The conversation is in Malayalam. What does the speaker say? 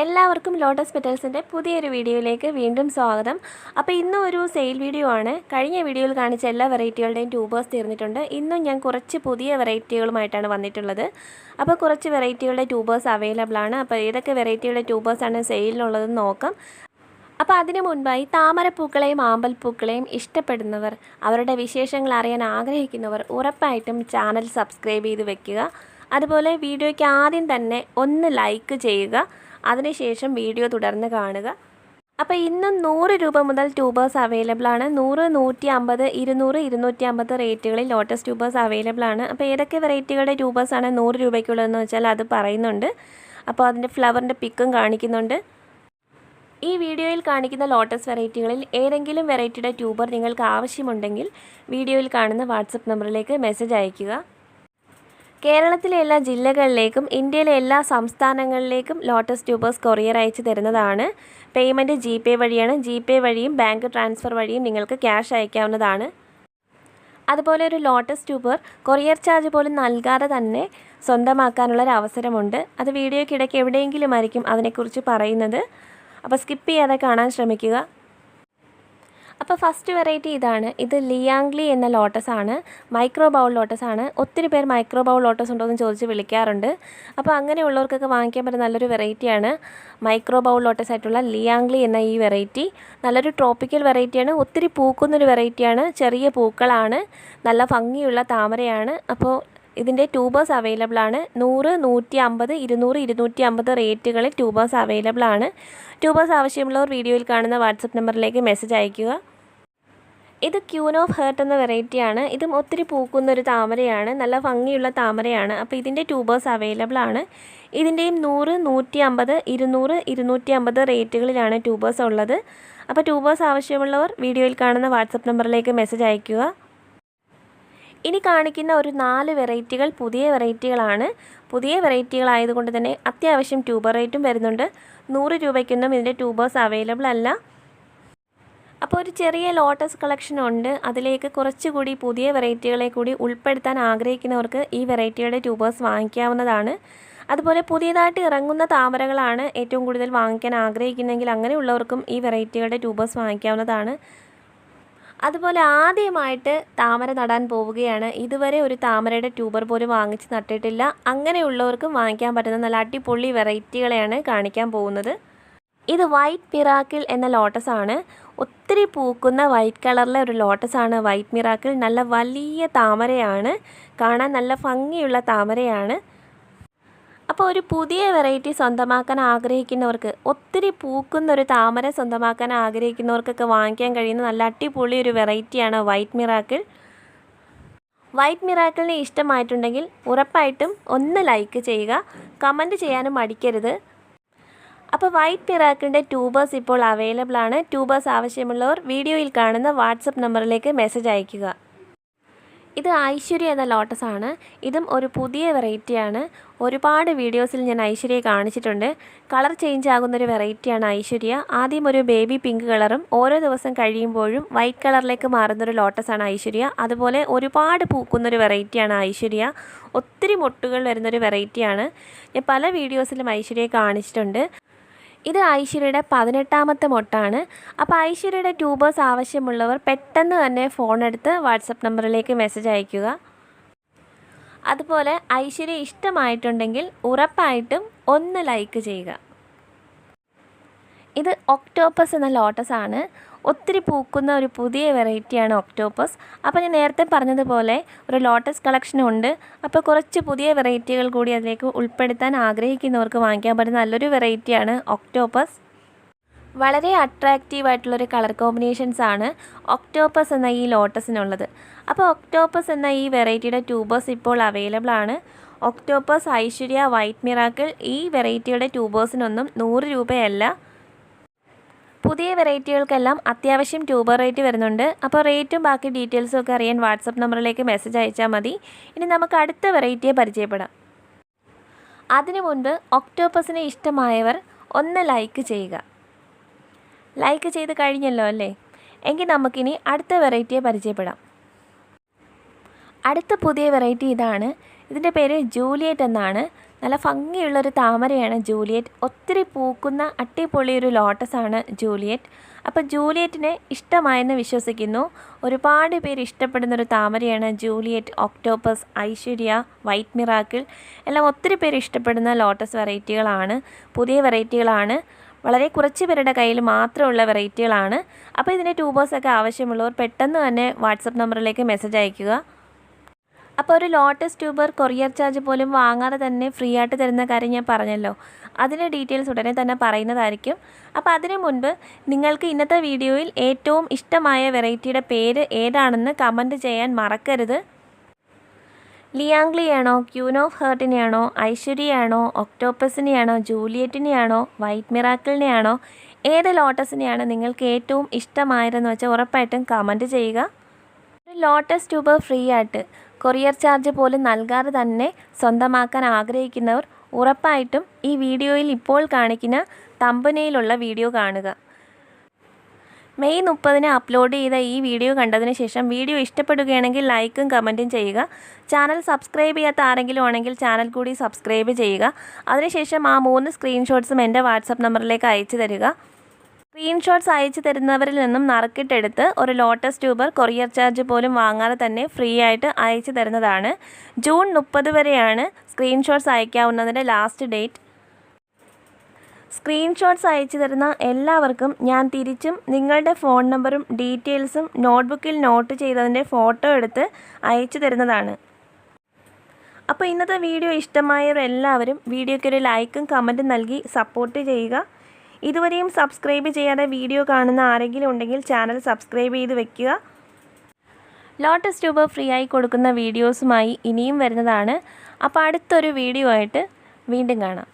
എല്ലാവർക്കും ലോട്ടസ് പെറ്റൽസിന്റെ പുതിയൊരു വീഡിയോയിലേക്ക് വീണ്ടും സ്വാഗതം. അപ്പോൾ ഇന്നും ഒരു സെയിൽ വീഡിയോ ആണ്. കഴിഞ്ഞ വീഡിയോയിൽ കാണിച്ച എല്ലാ വെറൈറ്റികളുടെയും ട്യൂബേഴ്സ് തീർന്നിട്ടുണ്ട്. ഇന്നും ഞാൻ കുറച്ച് പുതിയ വെറൈറ്റികളുമായിട്ടാണ് വന്നിട്ടുള്ളത്. അപ്പോൾ കുറച്ച് വെറൈറ്റികളുടെ ട്യൂബേഴ്സ് അവൈലബിൾ ആണ്. അപ്പോൾ ഏതൊക്കെ വെറൈറ്റികളുടെ ട്യൂബേഴ്സാണ് സെയിലിനുള്ളതെന്ന് നോക്കാം. അപ്പോൾ അതിനു മുൻപായി താമരപ്പൂക്കളെയും ആമ്പൽപ്പൂക്കളെയും ഇഷ്ടപ്പെടുന്നവർ അവരുടെ വിശേഷങ്ങൾ അറിയാൻ ആഗ്രഹിക്കുന്നവർ ഉറപ്പായിട്ടും ചാനൽ സബ്സ്ക്രൈബ് ചെയ്ത് വെക്കുക. അതുപോലെ വീഡിയോയ്ക്ക് ആദ്യം തന്നെ ഒന്ന് ലൈക്ക് ചെയ്യുക. അതിനുശേഷം വീഡിയോ തുടർന്ന് കാണുക. അപ്പോൾ ഇന്നും നൂറ് രൂപ മുതൽ ട്യൂബേഴ്സ് അവൈലബിൾ ആണ്. നൂറ് നൂറ്റി അമ്പത് ഇരുന്നൂറ് ഇരുന്നൂറ്റി അമ്പത് റേറ്റുകളിൽ ലോട്ടസ് ട്യൂബേഴ്സ് അവൈലബിൾ ആണ്. അപ്പോൾ ഏതൊക്കെ വെറൈറ്റികളുടെ ട്യൂബേഴ്സ് ആണ് നൂറ് രൂപയ്ക്കുള്ളതെന്ന് വെച്ചാൽ അത് പറയുന്നുണ്ട്. അപ്പോൾ അതിന്റെ ഫ്ലവറിന്റെ പിക്കും കാണിക്കുന്നുണ്ട്. ഈ വീഡിയോയിൽ കാണിക്കുന്ന ലോട്ടസ് വെറൈറ്റികളിൽ ഏതെങ്കിലും വെറൈറ്റിയുടെ ട്യൂബർ നിങ്ങൾക്ക് ആവശ്യമുണ്ടെങ്കിൽ വീഡിയോയിൽ കാണുന്ന വാട്സപ്പ് നമ്പറിലേക്ക് മെസ്സേജ് അയയ്ക്കുക. കേരളത്തിലെ എല്ലാ ജില്ലകളിലേക്കും ഇന്ത്യയിലെ എല്ലാ സംസ്ഥാനങ്ങളിലേക്കും ലോട്ടസ് ട്യൂബേഴ്സ് കൊറിയർ അയച്ചു തരുന്നതാണ്. പേയ്മെന്റ് ജി പേ വഴിയാണ്. ജി പേ വഴിയും ബാങ്ക് ട്രാൻസ്ഫർ വഴിയും നിങ്ങൾക്ക് ക്യാഷ് അയക്കാവുന്നതാണ്. അതുപോലെ ഒരു ലോട്ടസ് ട്യൂബർ കൊറിയർ ചാർജ് പോലും നൽകാതെ തന്നെ സ്വന്തമാക്കാനുള്ള ഒരു അവസരമുണ്ട്. അത് വീഡിയോയ്ക്കിടയ്ക്ക് എവിടെയെങ്കിലും ആയിരിക്കും അതിനെക്കുറിച്ച് പറയുന്നത്. അപ്പോൾ സ്കിപ്പ് ചെയ്യാതെ കാണാൻ ശ്രമിക്കുക. അപ്പോൾ ഫസ്റ്റ് വെറൈറ്റി ഇതാണ്. ഇത് ലിയാങ്ലി എന്ന ലോട്ടസ് ആണ്. മൈക്രോ ബൗൾ ലോട്ടസ് ആണ്. ഒത്തിരി പേർ മൈക്രോ ബൗൾ ലോട്ടസ് ഉണ്ടോ എന്ന് ചോദിച്ച് വിളിക്കാറുണ്ട്. അപ്പോൾ അങ്ങനെയുള്ളവർക്കൊക്കെ വാങ്ങിക്കാൻ പറ്റുന്ന നല്ലൊരു വെറൈറ്റിയാണ് മൈക്രോ ബൗൾ ലോട്ടസ് ആയിട്ടുള്ള ലിയാങ്ലി എന്ന ഈ വെറൈറ്റി നല്ലൊരു ട്രോപ്പിക്കൽ വെറൈറ്റിയാണ് ഒത്തിരി പൂക്കുന്നൊരു വെറൈറ്റിയാണ് ചെറിയ പൂക്കളാണ്. നല്ല ഭംഗിയുള്ള താമരയാണ്. അപ്പോൾ ഇതിന്റെ ട്യൂബേഴ്സ് അവൈലബിൾ ആണ്. നൂറ് നൂറ്റി അമ്പത് ഇരുന്നൂറ് ഇരുന്നൂറ്റി അമ്പത് റേറ്റുകളിൽ ട്യൂബേഴ്സ് അവൈലബിൾ ആണ്. ട്യൂബേഴ്സ് ആവശ്യമുള്ളവർ വീഡിയോയിൽ കാണുന്ന വാട്സപ്പ് നമ്പറിലേക്ക് മെസ്സേജ് അയയ്ക്കുക. ഇത് ക്യൂൻ ഓഫ് ഹേർട്ട് എന്ന വെറൈറ്റിയാണ് ഇതും ഒത്തിരി പൂക്കുന്ന ഒരു താമരയാണ്. നല്ല ഭംഗിയുള്ള താമരയാണ്. അപ്പോൾ ഇതിന്റെ ട്യൂബേഴ്സ് അവൈലബിൾ ആണ്. ഇതിന്റെയും നൂറ് നൂറ്റി അമ്പത് ഇരുന്നൂറ് ഇരുന്നൂറ്റി അമ്പത് റേറ്റുകളിലാണ് ട്യൂബേഴ്സ് ഉള്ളത്. അപ്പോൾ ട്യൂബേഴ്സ് ആവശ്യമുള്ളവർ വീഡിയോയിൽ കാണുന്ന വാട്സപ്പ് നമ്പറിലേക്ക് മെസ്സേജ് അയയ്ക്കുക. ഇനി കാണിക്കുന്ന ഒരു നാല് വെറൈറ്റികൾ പുതിയ വെറൈറ്റികളാണ് പുതിയ വെറൈറ്റികളായതുകൊണ്ട് തന്നെ അത്യാവശ്യം ട്യൂബർ റേറ്റും വരുന്നുണ്ട്. നൂറ് രൂപയ്ക്കൊന്നും ഇതിന്റെ ട്യൂബേഴ്സ് അവൈലബിൾ അല്ല. അപ്പോൾ ഒരു ചെറിയ ലോട്ടസ് കളക്ഷൻ ഉണ്ട്. അതിലേക്ക് കുറച്ചുകൂടി പുതിയ വെറൈറ്റികളെ കൂടി ഉൾപ്പെടുത്താൻ ആഗ്രഹിക്കുന്നവർക്ക് ഈ വെറൈറ്റിയുടെ ട്യൂബേഴ്സ് വാങ്ങിക്കാവുന്നതാണ്. അതുപോലെ പുതിയതായിട്ട് ഇറങ്ങുന്ന താമരകളാണ് ഏറ്റവും കൂടുതൽ വാങ്ങിക്കാൻ ആഗ്രഹിക്കുന്നതെങ്കിൽ അങ്ങനെയുള്ളവർക്കും ഈ വെറൈറ്റികളുടെ ട്യൂബേഴ്സ് വാങ്ങിക്കാവുന്നതാണ്. അതുപോലെ ആദ്യമായിട്ട് താമര നടാൻ പോവുകയാണ്. ഇതുവരെ ഒരു താമരയുടെ ട്യൂബർ പോലും വാങ്ങിച്ച് നട്ടിട്ടില്ല. അങ്ങനെയുള്ളവർക്കും വാങ്ങിക്കാൻ പറ്റുന്ന നല്ല അടിപൊളി വെറൈറ്റികളെയാണ് കാണിക്കാൻ പോകുന്നത്. ഇത് വൈറ്റ് മിറാക്കിൾ എന്ന ലോട്ടസ് ആണ്. ഒത്തിരി പൂക്കുന്ന വൈറ്റ് കളറിലെ ഒരു ലോട്ടസാണ് വൈറ്റ് മിറാക്കിൾ. നല്ല വലിയ താമരയാണ്. കാണാൻ നല്ല ഭംഗിയുള്ള താമരയാണ്. അപ്പോൾ ഒരു പുതിയ വെറൈറ്റി സ്വന്തമാക്കാൻ ആഗ്രഹിക്കുന്നവർക്ക് ഒത്തിരി പൂക്കുന്ന ഒരു താമര സ്വന്തമാക്കാൻ ആഗ്രഹിക്കുന്നവർക്കൊക്കെ വാങ്ങിക്കാൻ കഴിയുന്ന നല്ല അടിപൊളി ഒരു വെറൈറ്റിയാണ് വൈറ്റ് മിറാക്കിൾ. വൈറ്റ് മിറാക്കിളിനെ ഇഷ്ടമായിട്ടുണ്ടെങ്കിൽ ഉറപ്പായിട്ടും ഒന്ന് ലൈക്ക് ചെയ്യുക. കമന്റ് ചെയ്യാനും മടിക്കരുത്. അപ്പോൾ വൈറ്റ് പിറാക്കിന്റെ ട്യൂബേഴ്സ് ഇപ്പോൾ അവൈലബിൾ ആണ്. ട്യൂബേഴ്സ് ആവശ്യമുള്ളവർ വീഡിയോയിൽ കാണുന്ന വാട്സപ്പ് നമ്പറിലേക്ക് മെസ്സേജ് അയയ്ക്കുക. ഇത് ഐശ്വര്യ എന്ന ലോട്ടസ് ആണ്. ഇതും ഒരു പുതിയ വെറൈറ്റിയാണ് ഒരുപാട് വീഡിയോസിൽ ഞാൻ ഐശ്വര്യയെ കാണിച്ചിട്ടുണ്ട്. കളർ ചേഞ്ച് ആകുന്ന ഒരു വെറൈറ്റിയാണ് ഐശ്വര്യ. ആദ്യം ഒരു ബേബി പിങ്ക് കളറും ഓരോ ദിവസം കഴിയുമ്പോഴും വൈറ്റ് കളറിലേക്ക് മാറുന്നൊരു ലോട്ടസാണ് ഐശ്വര്യ. അതുപോലെ ഒരുപാട് പൂക്കുന്നൊരു വെറൈറ്റിയാണ് ഐശ്വര്യ. ഒത്തിരി മുട്ടുകൾ വരുന്നൊരു വെറൈറ്റിയാണ് ഞാൻ പല വീഡിയോസിലും ഐശ്വര്യയെ കാണിച്ചിട്ടുണ്ട്. ഇത് ഐശ്വര്യയുടെ പതിനെട്ടാമത്തെ മൊട്ടാണ്. അപ്പോൾ ഐശ്വര്യയുടെ ട്യൂബേഴ്സ് ആവശ്യമുള്ളവർ പെട്ടെന്ന് തന്നെ ഫോൺ എടുത്ത് വാട്സപ്പ് നമ്പറിലേക്ക് മെസ്സേജ് അയയ്ക്കുക. അതുപോലെ ഐശ്വര്യ ഇഷ്ടമായിട്ടുണ്ടെങ്കിൽ ഉറപ്പായിട്ടും ഒന്ന് ലൈക്ക് ചെയ്യുക. ഇത് ഒക്ടോപ്പസ് എന്ന ലോട്ടസ് ആണ്. ഒത്തിരി പൂക്കുന്ന ഒരു പുതിയ വെറൈറ്റിയാണ് ഒക്ടോപ്പസ് അപ്പോൾ ഞാൻ നേരത്തെ പറഞ്ഞതുപോലെ ഒരു ലോട്ടസ് കളക്ഷൻ ഉണ്ട്. അപ്പോൾ കുറച്ച് പുതിയ വെറൈറ്റികൾ കൂടി അതിലേക്ക് ഉൾപ്പെടുത്താൻ ആഗ്രഹിക്കുന്നവർക്ക് വാങ്ങിക്കാൻ പറ്റുന്ന നല്ലൊരു വെറൈറ്റിയാണ് ഒക്ടോപ്പസ് വളരെ അട്രാക്റ്റീവ് ആയിട്ടുള്ളൊരു കളർ കോമ്പിനേഷൻസ് ആണ് ഒക്ടോപ്പസ് എന്ന ഈ ലോട്ടസിനുള്ളത് അപ്പോൾ ഒക്ടോപ്പസ് എന്ന ഈ വെറൈറ്റിയുടെ ട്യൂബേഴ്സ് ഇപ്പോൾ അവൈലബിൾ ആണ്. ഒക്ടോപ്പസ് ഐശ്വര്യ വൈറ്റ് മിറാക്കിൾ ഈ വെറൈറ്റിയുടെ ട്യൂബേഴ്സിനൊന്നും നൂറ് രൂപയല്ല. പുതിയ വെറൈറ്റികൾക്കെല്ലാം അത്യാവശ്യം ട്യൂബർ റേറ്റ് വരുന്നുണ്ട്. അപ്പോൾ റേറ്റും ബാക്കി ഡീറ്റെയിൽസും ഒക്കെ അറിയാൻ വാട്സപ്പ് നമ്പറിലേക്ക് മെസ്സേജ് അയച്ചാൽ മതി. ഇനി നമുക്ക് അടുത്ത വെറൈറ്റിയെ പരിചയപ്പെടാം. അതിനു മുൻപ് ഒക്ടോപ്പസിനെ ഇഷ്ടമായവർ ഒന്ന് ലൈക്ക് ചെയ്യുക. ലൈക്ക് ചെയ്ത് കഴിഞ്ഞല്ലോ അല്ലേ? എങ്കിൽ നമുക്കിനി അടുത്ത വെറൈറ്റിയെ പരിചയപ്പെടാം. അടുത്ത പുതിയ വെറൈറ്റി ഇതാണ് ഇതിന്റെ പേര് ജൂലിയറ്റ് എന്നാണ്. നല്ല ഭംഗിയുള്ളൊരു താമരയാണ് ജൂലിയറ്റ്. ഒത്തിരി പൂക്കുന്ന അട്ടിപൊളി ഒരു ലോട്ടസാണ് ജൂലിയറ്റ്. അപ്പോൾ ജൂലിയറ്റിനെ ഇഷ്ടമായെന്ന് വിശ്വസിക്കുന്നു. ഒരുപാട് പേര് ഇഷ്ടപ്പെടുന്ന ഒരു താമരയാണ് Juliet octopus Aishwarya white miracle. എല്ലാം ഒത്തിരി പേര് ഇഷ്ടപ്പെടുന്ന ലോട്ടസ് വെറൈറ്റികളാണ്. പുതിയ വെറൈറ്റികളാണ്. വളരെ കുറച്ച് പേരുടെ കയ്യിൽ മാത്രമുള്ള വെറൈറ്റികളാണ്. അപ്പോൾ ഇതിന്റെ ട്യൂബേഴ്സൊക്കെ ആവശ്യമുള്ളവർ പെട്ടെന്ന് തന്നെ വാട്സപ്പ് നമ്പറിലേക്ക് മെസ്സേജ് അയയ്ക്കുക. അപ്പോൾ ഒരു ലോട്ടസ് ട്യൂബർ കൊറിയർ ചാർജ് പോലും വാങ്ങാതെ തന്നെ ഫ്രീ ആയിട്ട് തരുന്ന കാര്യം ഞാൻ പറഞ്ഞല്ലോ. അതിന്റെ ഡീറ്റെയിൽസ് ഉടനെ തന്നെ പറയുന്നതായിരിക്കും. അപ്പോൾ അതിനു മുൻപ് നിങ്ങൾക്ക് ഇന്നത്തെ വീഡിയോയിൽ ഏറ്റവും ഇഷ്ടമായ വെറൈറ്റിയുടെ പേര് ഏതാണെന്ന് കമന്റ് ചെയ്യാൻ മറക്കരുത്. ലിയാംഗ്ലിയാണോ ക്യൂൻ ഓഫ് ഹേർട്ടിനെയാണോ ഐശ്വര്യയാണോ ഒക്ടോപ്പസിനെയാണോ ജൂലിയറ്റിനെയാണോ വൈറ്റ് മിറാക്കിളിനെയാണോ ഏത് ലോട്ടസിനെയാണ് നിങ്ങൾക്ക് ഏറ്റവും ഇഷ്ടമായതെന്ന് വെച്ചാൽ ഉറപ്പായിട്ടും കമന്റ് ചെയ്യുക. ഒരു ലോട്ടസ് ട്യൂബ് ഫ്രീ ആയിട്ട് കൊറിയർ ചാർജ് പോലും നൽകാതെ തന്നെ സ്വന്തമാക്കാൻ ആഗ്രഹിക്കുന്നവർ ഉറപ്പായിട്ടും ഈ വീഡിയോയിൽ ഇപ്പോൾ കാണിക്കുന്ന തമ്പനയിലുള്ള വീഡിയോ കാണുക. മെയ് മുപ്പതിന് അപ്ലോഡ് ചെയ്ത ഈ വീഡിയോ കണ്ടതിന് ശേഷം വീഡിയോ ഇഷ്ടപ്പെടുകയാണെങ്കിൽ ലൈക്കും കമന്റും ചെയ്യുക. ചാനൽ സബ്സ്ക്രൈബ് ചെയ്യാത്ത ആരെങ്കിലും ആണെങ്കിൽ ചാനൽ കൂടി സബ്സ്ക്രൈബ് ചെയ്യുക. അതിനുശേഷം ആ മൂന്ന് സ്ക്രീൻഷോട്ട്സും എന്റെ വാട്സപ്പ് നമ്പറിലേക്ക് അയച്ചു തരിക. സ്ക്രീൻഷോട്ട്സ് അയച്ചു തരുന്നവരിൽ നിന്നും നറുക്കിട്ടെടുത്ത് ഒരു ലോട്ടസ് ട്യൂബർ കൊറിയർ ചാർജ് പോലും വാങ്ങാതെ തന്നെ ഫ്രീ ആയിട്ട് അയച്ചു തരുന്നതാണ്. ജൂൺ മുപ്പത് വരെയാണ് സ്ക്രീൻഷോട്ട്സ് അയക്കാവുന്നതിന്റെ ലാസ്റ്റ് ഡേറ്റ്. സ്ക്രീൻഷോട്ട്സ് അയച്ചു തരുന്ന എല്ലാവർക്കും ഞാൻ തിരിച്ചും നിങ്ങളുടെ ഫോൺ നമ്പറും ഡീറ്റെയിൽസും നോട്ട്ബുക്കിൽ നോട്ട് ചെയ്തതിന്റെ ഫോട്ടോ എടുത്ത് അയച്ചു തരുന്നതാണ്. അപ്പോൾ ഇന്നത്തെ വീഡിയോ ഇഷ്ടമായവരെല്ലാവരും വീഡിയോയ്ക്ക് ഒരു ലൈക്കും കമന്റും നൽകി സപ്പോർട്ട് ചെയ്യുക. ഇതുവരെയും സബ്സ്ക്രൈബ് ചെയ്യാതെ വീഡിയോ കാണുന്ന ആരെങ്കിലും ഉണ്ടെങ്കിൽ ചാനൽ സബ്സ്ക്രൈബ് ചെയ്ത് വെക്കുക. ലോട്ടസ് ട്യൂബ് ഫ്രീ ആയി കൊടുക്കുന്ന വീഡിയോസുമായി ഇനിയും വരുന്നതാണ്. അപ്പോൾ അടുത്തൊരു വീഡിയോ ആയിട്ട് വീണ്ടും കാണാം.